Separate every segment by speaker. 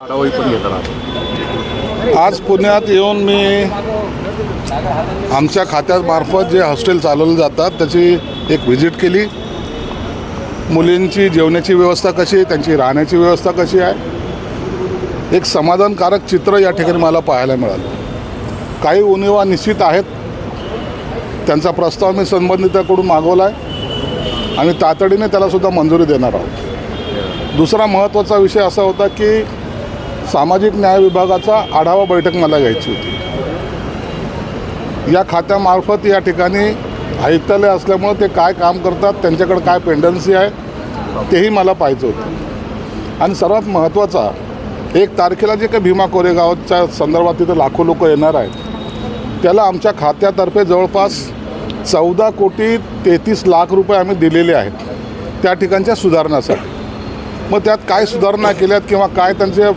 Speaker 1: आढावाही पण
Speaker 2: आज पुण्यात येऊन मी आमच्या खात्यामार्फत जे हॉस्टेल चालवले जातात त्याची एक व्हिजिट केली. मुलींची जेवण्याची व्यवस्था कशी आहे त्यांची राहण्याची व्यवस्था कशी आहे? एक समाधानकारक चित्र या ठिकाणी मला पाहायला मिळालं. काही उणिवा निश्चित आहेत. त्यांचा प्रस्ताव मी संबंधिताकडून मागवला आहे आणि तातडीने त्यालासुद्धा मंजुरी देणार आहोत. दुसरा महत्त्वाचा विषय असा होता की सामाजिक न्याय विभागाचा आढावा बैठक मला घ्यायची होती. या खात्यामार्फत या ठिकाणी आयुक्तालय असल्यामुळं ते काय काम करतात त्यांच्याकडे काय पेंडन्सी आहे तेही मला पाहायचं होतं. आणि सर्वात महत्त्वाचा एक तारखेला जे काही भीमा कोरेगावच्या संदर्भात तिथं लाखो लोक येणार आहेत त्याला आमच्या खात्यातर्फे जवळपास चौदा कोटी तेहतीस लाख रुपये आम्ही दिलेले आहेत त्या ठिकाणच्या सुधारणासाठी. मग त्यात काय सुधारणा केल्यात किंवा काय त्यांचे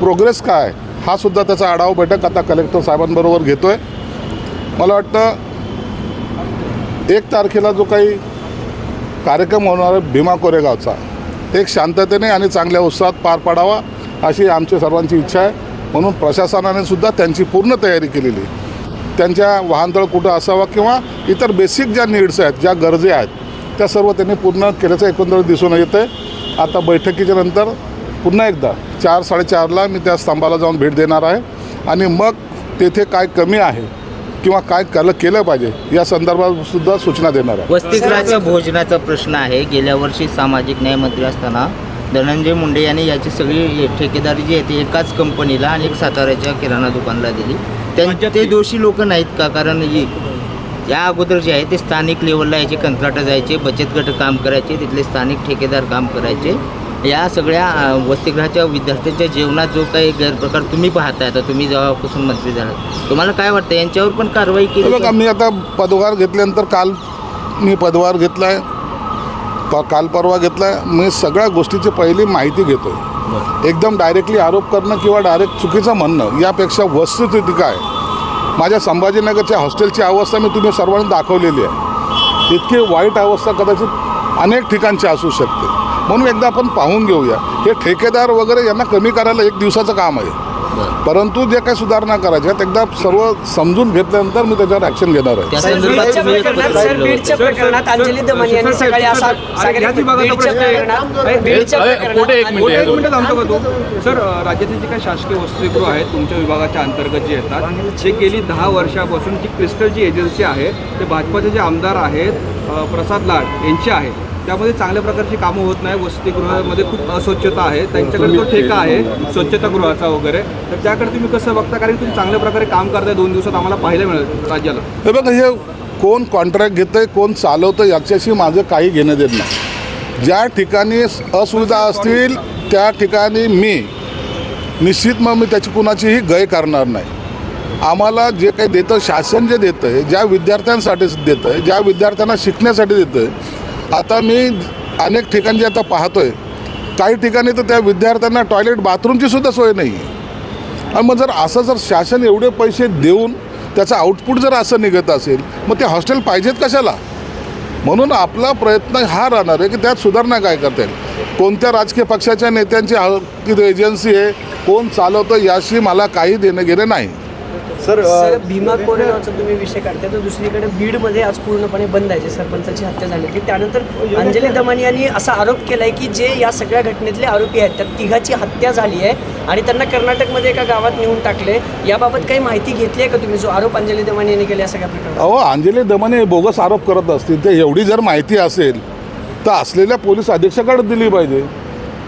Speaker 2: प्रोग्रेस काय? हा सुद्धा त्याचा आढावा बैठक आता कलेक्टर साहेबांबरोबर घेतो आहे मला वाटतं एक तारखेला जो काही कार्यक्रम होणार आहे भीमा कोरेगावचा एक शांततेने आणि चांगल्या उत्साहात पार पाडावा अशी आमची सर्वांची इच्छा आहे. म्हणून प्रशासनाने सुद्धा त्यांची पूर्ण तयारी केलेली त्यांच्या वाहनतळ कुठं असावा किंवा इतर बेसिक ज्या नीड्स आहेत ज्या गरजे आहेत त्या सर्व त्यांनी पूर्ण केल्याचं एकंदरीत दिसून येतं आहे आता बैठकीच्या नंतर पुन्हा एकदा चार साडेचारला मी त्या स्तंभाला जाऊन भेट देणार आहे. आणि मग तेथे काय कमी आहे किंवा काय केलं केलं पाहिजे या संदर्भात सुद्धा सूचना देणार आहे.
Speaker 3: वसतिगृहाच्या भोजनाचा प्रश्न आहे. गेल्या वर्षी सामाजिक न्याय मंत्री असताना धनंजय मुंडे यांनी याची सगळी ठेकेदारी जी आहे ती एकाच कंपनीला आणि एक साताऱ्याच्या किराणा दुकानला दिली. त्यां ते दोषी लोक नाहीत का? कारण ही- या अगोदर जे आहे ते स्थानिक लेवलला याचे कंत्राटं जायचे बचत गट काम करायचे तिथले स्थानिक ठेकेदार काम करायचे. या सगळ्या वसतिगृहाच्या विद्यार्थ्यांच्या जीवनात जो काही गैरप्रकार तुम्ही पाहताय आता तुम्ही जेव्हापासून मंत्री झालात तुम्हाला काय वाटतं यांच्यावर पण कारवाई केली
Speaker 2: बघा? मी आता पदभार घेतल्यानंतर काल मी पदभार घेतला आहे प काल परवा घेतला आहे मी सगळ्या गोष्टीची पहिली माहिती घेतो एकदम डायरेक्टली आरोप करणं किंवा डायरेक्ट चुकीचं म्हणणं यापेक्षा वस्तुस्थिती काय? माझ्या संभाजीनगरच्या हॉस्टेलची अवस्था मी तुम्ही सर्वांनी दाखवलेली आहे. इतकी वाईट अवस्था कदाचित अनेक ठिकाणची असू शकते. म्हणून एकदा आपण पाहून घेऊया. हे ठेकेदार वगैरे यांना कमी करायला एक दिवसाचं काम आहे. परंतु जे काही सुधारणा करायच्या आहेत एकदा सर्व समजून घेतल्यानंतर मी त्याच्यावर ॲक्शन घेणार आहे.
Speaker 4: सर,
Speaker 5: राज्यातील जे काही शासकीय वसतिगृह आहेत तुमच्या विभागाच्या अंतर्गत जे येतात ते गेली दहा वर्षापासून जी क्रिस्टल जी एजन्सी आहे ते भाजपाचे जे आमदार आहेत प्रसाद लाड यांचे आहेत. त्यामध्ये चांगल्या प्रकारची कामं होत नाही. वसतिगृहामध्ये खूप अस्वच्छता आहे. त्यांच्याकडे तो ठेका आहे स्वच्छतागृहाचा वगैरे. तर त्याकडे तुम्ही कसं बघता? कारण तुम्ही चांगल्या प्रकारे काम करताय. दोन दिवसात आम्हाला पाहायला मिळेल राज्याला.
Speaker 2: हे बघा हे कोण कॉन्ट्रॅक्ट घेतं आहे कोण चालवतं याच्याशी माझं काही घेणं देत नाही. ज्या ठिकाणी असुविधा असतील त्या ठिकाणी मी निश्चित मग मी त्याची कुणाचीही गय करणार नाही. आम्हाला जे काही देतं शासन जे देतं आहे ज्या विद्यार्थ्यांसाठी देतं आहे ज्या विद्यार्थ्यांना शिकण्यासाठी देतं आहे आता मी अनेक ठिकाणी जे आता पाहतो आहे काही ठिकाणी तर त्या विद्यार्थ्यांना टॉयलेट बाथरूमची सुद्धा सोय नाही आहे आणि मग जर असं जर शासन एवढे पैसे देऊन त्याचं आउटपुट जर असं निघत असेल मग ते हॉस्टेल पाहिजेत कशाला? म्हणून आपला प्रयत्न हा राहणार आहे की त्यात सुधारणा काय करता येईल. कोणत्या राजकीय पक्षाच्या नेत्यांची एजन्सी आहे कोण चालवतं याशी मला काही देणं घेणं नाही.
Speaker 4: सर भीमा कोरेगावचा तुम्ही विषय काढताय तर दुसरीकडे बीडमध्ये आज पूर्णपणे बंद आहे जे सरपंचाची हत्या झाली होती. त्यानंतर अंजली दमानी यांनी असा आरोप केलाय की जे या सगळ्या घटनेतले आरोपी आहेत त्या तिघाची हत्या झाली आहे आणि त्यांना कर्नाटकमध्ये एका गावात नेऊन टाकले याबाबत काही माहिती घेतली आहे का तुम्ही? जो आरोप अंजली दमानी यांनी केला या सगळ्या प्रकरणात
Speaker 2: अहो अंजली दमाने हे बोगस आरोप करत असतील ते एवढी जर माहिती असेल तर असलेल्या पोलीस अधीक्षकाकडे दिली पाहिजे.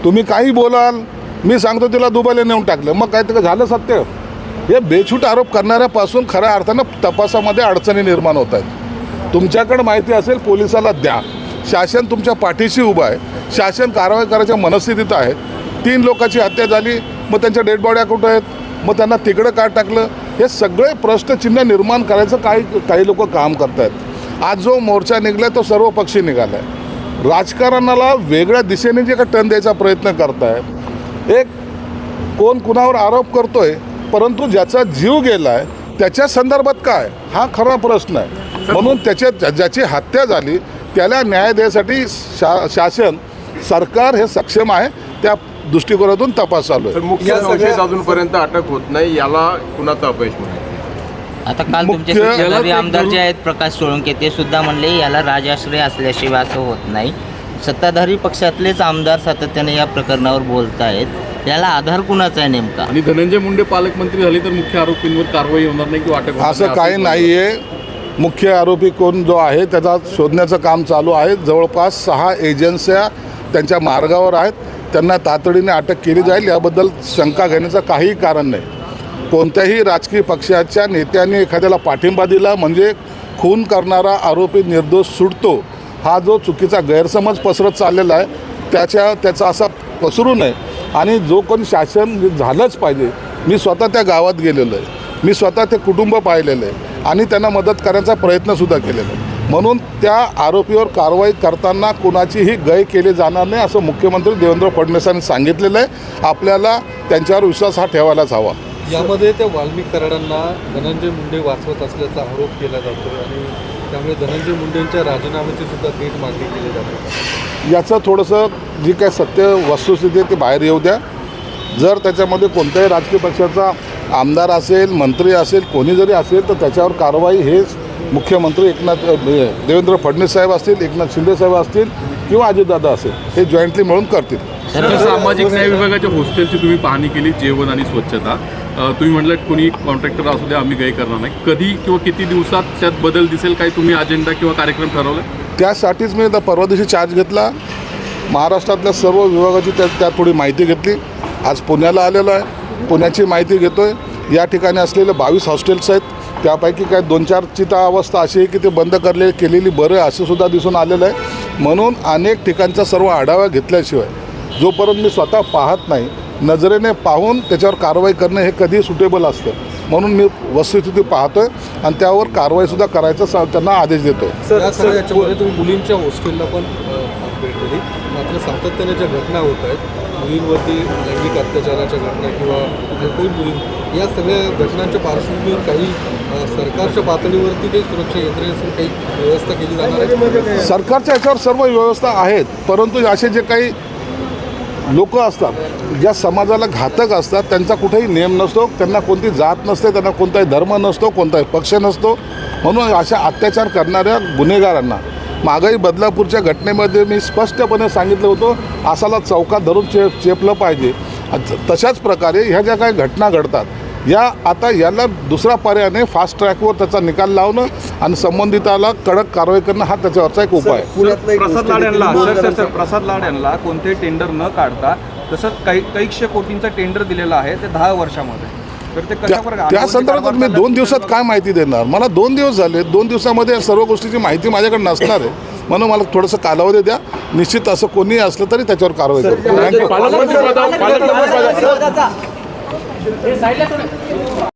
Speaker 2: तुम्ही काही बोलाल मी सांगतो तिला दुबईला नेऊन टाकलं मग काय ते झालं सत्य? हे बेछूट आरोप करणाऱ्यापासून खऱ्या अर्थानं तपासामध्ये अडचणी निर्माण होत आहेत. तुमच्याकडं माहिती असेल पोलिसाला द्या. शासन तुमच्या पाठीशी उभं आहे. शासन कारवाई करायच्या मनस्थितीत आहे. तीन लोकांची हत्या झाली मग त्यांच्या डेड बॉड्या कुठं आहेत? मग त्यांना तिकडं का टाकलं? हे सगळे प्रश्नचिन्ह निर्माण करायचं काही काही लोक काम करत आहेत आज जो मोर्चा निघाला तो सर्व पक्षी निघाला आहे राजकारणाला वेगळ्या दिशेने जे का टन द्यायचा प्रयत्न करतायत. एक कोण कुणावर आरोप करतोय? परंतु ज्याचा जीव गेला आहे त्याच्या संदर्भात काय? हा खरा प्रश्न आहे. म्हणून त्याच्या ज्या- ज्याची हत्या झाली त्याला न्याय देण्यासाठी शा शासन सरकार हे सक्षम आहे त्या दृष्टिकोनातून तपास चालू आहे.
Speaker 1: तर मुख्य संशयित अजूनपर्यंत अटक होत नाही याला कुणाचं अपयश म्हणायचं
Speaker 3: आता काल तुमचे सत्ताधारी आमदार जे आहेत प्रकाश सोळंके ते सुद्धा म्हणले याला राजाश्रय असल्याशिवाय असं होत नाही. सत्ताधारी पक्षातलेच आमदार सातत्याने या प्रकरणावर बोलत आहेत याला आधार कुणाचा आहे नेमका?
Speaker 6: आणि धनंजय मुंडे पालकमंत्री झाले तर मुख्य आरोपींवर कारवाई होणार नाही किंवा अटक होणार
Speaker 2: असं काही नाही आहे. मुख्य आरोपी कोण जो आहे त्याचा शोधण्याचं काम चालू आहे. जवळपास सहा एजन्स्या त्यांच्या मार्गावर आहेत. त्यांना तातडीने अटक केली जाईल याबद्दल शंका घेण्याचं काहीही कारण नाही. कोणत्याही राजकीय पक्षाच्या नेत्यांनी एखाद्याला पाठिंबा दिला म्हणजे खून करणारा आरोपी निर्दोष सुटतो हा जो चुकीचा गैरसमज पसरत चाललेला आहे त्याच्या त्याचा असा पसरू नये. आणि जो कोणी शासन झालंच पाहिजे. मी स्वतः त्या गावात गेलेलो आहे. मी स्वतः ते कुटुंब पाहिलेलं आहे. आणि त्यांना मदत करण्याचा प्रयत्नसुद्धा केलेला आहे. म्हणून त्या आरोपीवर कारवाई करताना कुणाचीही गय केली जाणार नाही असं मुख्यमंत्री देवेंद्र फडणवीसांनी सांगितलेलं आहे. आपल्याला त्यांच्यावर विश्वास हा ठेवायलाच हवा.
Speaker 7: यामध्ये त्या वाल्मिक कराडांना धनंजय मुंडे वाचवत असल्याचा आरोप केला जातो आणि त्यामुळे धनंजय मुंडेंच्या राजीनाम्याची सुद्धा थेट मागणी केली जाते.
Speaker 2: याचं थोडंसं जी काय सत्य वस्तुस्थिती आहे ती बाहेर येऊ द्या. जर त्याच्यामध्ये कोणत्याही राजकीय पक्षाचा आमदार असेल मंत्री असेल कोणी जरी असेल तर त्याच्यावर कारवाई हेच मुख्यमंत्री एकनाथ अ, देवेंद्र फडणवीस साहेब असतील एकनाथ शिंदे साहेब असतील किंवा अजितदादा असेल हे जॉईंटली मिळून करतील.
Speaker 6: सामाजिक न्याय विभागाच्या हॉस्टेलची तुम्ही पाहणी केली जेवण आणि स्वच्छता. तुम्ही म्हटलं कोणी कॉन्ट्रॅक्टर असू द्या आम्ही गय करणार नाही. कधी किंवा किती दिवसात त्यात बदल दिसेल काही तुम्ही अजेंडा किंवा कार्यक्रम ठरवला?
Speaker 2: त्यासाठीच मी आता परवा दिवशी चार्ज घेतला. महाराष्ट्रातल्या सर्व विभागाची त्या त्यात थोडी माहिती घेतली आज पुण्याला आलेलो आहे पुण्याची माहिती घेतो आहे या ठिकाणी असलेले बावीस हॉस्टेल्स आहेत त्यापैकी काय दोन चारची तर अवस्था अशी आहे की ते बंद करले केलेली बरं आहे असं सुद्धा दिसून आलेलं आहे म्हणून अनेक ठिकाणचा सर्व आढावा घेतल्याशिवाय जोपर्यंत मी स्वतः पाहत नाही नजरेने पाहून त्याच्यावर कारवाई करणं हे कधी सुटेबल असतं म्हणून मी वस्तुस्थिती आहे आणि त्यावर कारवाईसुद्धा करायचा त्यांना आदेश
Speaker 7: देतो आहे तुम्ही मुलींच्या हॉस्टेलला पण सातत्याने ज्या घटना होत आहेत मुलींवरती लैंगिक अत्याचाराच्या घटना किंवा अल्पवयीन मुली या सगळ्या घटनांच्या पार्श्वभूमीवर काही सरकारच्या पातळीवरती काही सुरक्षा यंत्रणेसून काही व्यवस्था केली जाणार आहे?
Speaker 2: सरकारच्या याच्यावर सर्व व्यवस्था आहेत परंतु असे जे काही लोक असतात ज्या समाजाला घातक असतात त्यांचा कुठेही नियम नसतो त्यांना कोणती जात नसते त्यांना कोणताही धर्म नसतो कोणताही पक्ष नसतो. म्हणून अशा अत्याचार करणाऱ्या गुन्हेगारांना मागही बदलापूरच्या घटनेमध्ये मी स्पष्टपणे सांगितलं होतं असाला चौकात धरून चे चेपलं पाहिजे. तशाच प्रकारे ह्या ज्या काही घटना घडतात या आता याला दुसरा पर्यायाने फास्ट ट्रॅकवर त्याचा निकाल लावणं आणि संबंधिताला कडक कारवाई करणं हा त्याच्यावरचा एक उपाय आहे.
Speaker 5: प्रसाद लाड यांना sir sir sir Prasad Lad यांना कोणतेही टेंडर न काढता तसंच काही कैकशे कोटींचा टेंडर दिलेला आहे ते दहा वर्षामध्ये.
Speaker 2: त्या संदर्भात मी दोन दिवसात काय माहिती देणार? मला दोन दिवस झाले दोन दिवसामध्ये या सर्व गोष्टीची माहिती माझ्याकडे नसणार आहे. म्हणून मला थोडंसं कालावधी द्या. निश्चित असं कोणीही असलं तरी त्याच्यावर कारवाई करतो थँक्यू